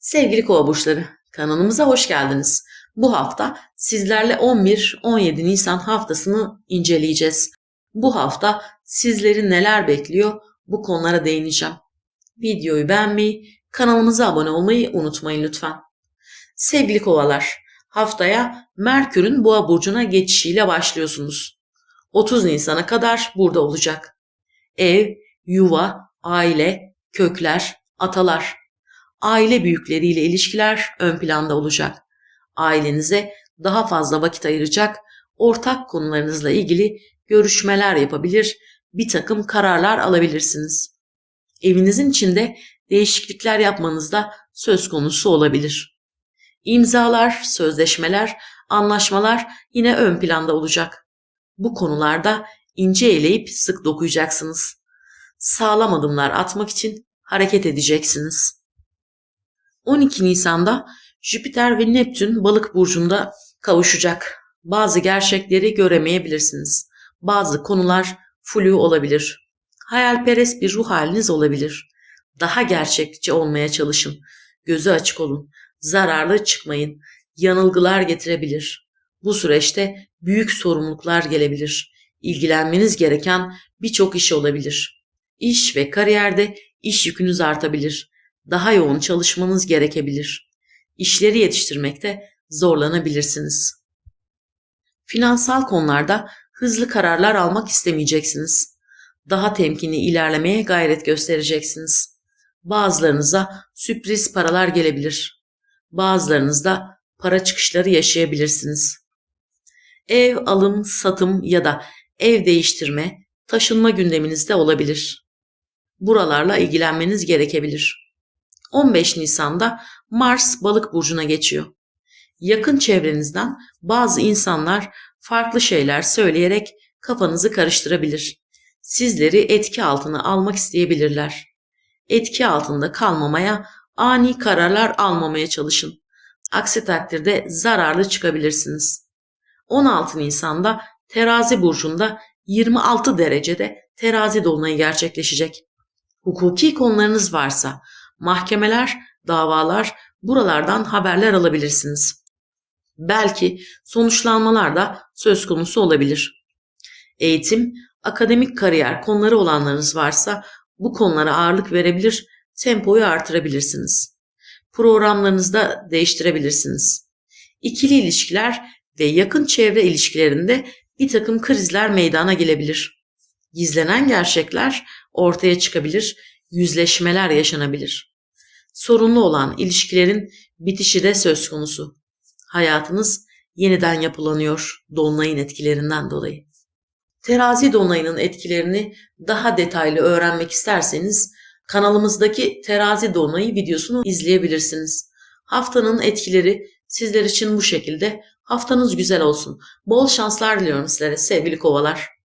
Sevgili kova burçları, kanalımıza hoş geldiniz. Bu hafta sizlerle 11-17 Nisan haftasını inceleyeceğiz. Bu hafta sizleri neler bekliyor bu konulara değineceğim. Videoyu beğenmeyi, kanalımıza abone olmayı unutmayın lütfen. Sevgili kovalar, haftaya Merkür'ün Boğa burcuna geçişiyle başlıyorsunuz. 30 Nisan'a kadar burada olacak. Ev, yuva, aile, kökler, atalar aile büyükleriyle ilişkiler ön planda olacak. Ailenize daha fazla vakit ayıracak, ortak konularınızla ilgili görüşmeler yapabilir, bir takım kararlar alabilirsiniz. Evinizin içinde değişiklikler yapmanız da söz konusu olabilir. İmzalar, sözleşmeler, anlaşmalar yine ön planda olacak. Bu konularda ince eleyip sık dokuyacaksınız. Sağlam adımlar atmak için hareket edeceksiniz. 12 Nisan'da Jüpiter ve Neptün balık burcunda kavuşacak. Bazı gerçekleri göremeyebilirsiniz. Bazı konular flu olabilir. Hayalperest bir ruh haliniz olabilir. Daha gerçekçi olmaya çalışın. Gözü açık olun. Zararlı çıkmayın. Yanılgılar getirebilir. Bu süreçte büyük sorumluluklar gelebilir. İlgilenmeniz gereken birçok iş olabilir. İş ve kariyerde iş yükünüz artabilir daha yoğun çalışmanız gerekebilir. İşleri yetiştirmekte zorlanabilirsiniz. Finansal konularda hızlı kararlar almak istemeyeceksiniz. Daha temkinli ilerlemeye gayret göstereceksiniz. Bazılarınıza sürpriz paralar gelebilir. Bazılarınızda para çıkışları yaşayabilirsiniz. Ev alım, satım ya da ev değiştirme, taşınma gündeminizde olabilir. Buralarla ilgilenmeniz gerekebilir. 15 Nisan'da Mars balık burcuna geçiyor. Yakın çevrenizden bazı insanlar farklı şeyler söyleyerek kafanızı karıştırabilir. Sizleri etki altına almak isteyebilirler. Etki altında kalmamaya, ani kararlar almamaya çalışın. Aksi takdirde zararlı çıkabilirsiniz. 16 Nisan'da Terazi burcunda 26 derecede terazi dolunayı gerçekleşecek. Hukuki konularınız varsa mahkemeler, davalar buralardan haberler alabilirsiniz. Belki sonuçlanmalar da söz konusu olabilir. Eğitim, akademik kariyer konuları olanlarınız varsa bu konulara ağırlık verebilir, tempoyu artırabilirsiniz. Programlarınızda değiştirebilirsiniz. İkili ilişkiler ve yakın çevre ilişkilerinde bir takım krizler meydana gelebilir. Gizlenen gerçekler ortaya çıkabilir, yüzleşmeler yaşanabilir sorunlu olan ilişkilerin bitişi de söz konusu. Hayatınız yeniden yapılanıyor dolunayın etkilerinden dolayı. Terazi dolunayının etkilerini daha detaylı öğrenmek isterseniz kanalımızdaki Terazi dolunayı videosunu izleyebilirsiniz. Haftanın etkileri sizler için bu şekilde. Haftanız güzel olsun. Bol şanslar diliyorum sizlere sevgili kovalar.